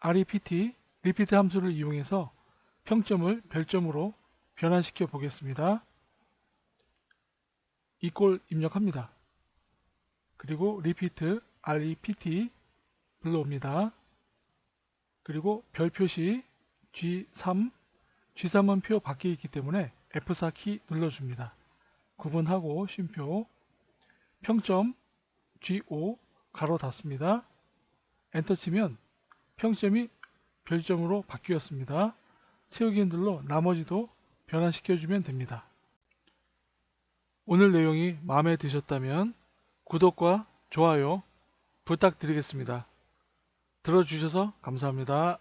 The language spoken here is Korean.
rept, repeat 함수를 이용해서 평점을 별점으로 변환시켜 보겠습니다. 이꼴 입력합니다. 그리고 repeat, rept 불러옵니다. 그리고 별 표시 G3, G3은 표 밖에 있기 때문에 F4 키 눌러줍니다. 구분하고 쉼표, 평점 G5 가로 닫습니다. 엔터 치면 평점이 별점으로 바뀌었습니다. 채우기 눌러 나머지도 변환시켜주면 됩니다. 오늘 내용이 마음에 드셨다면 구독과 좋아요 부탁드리겠습니다. 들어주셔서 감사합니다.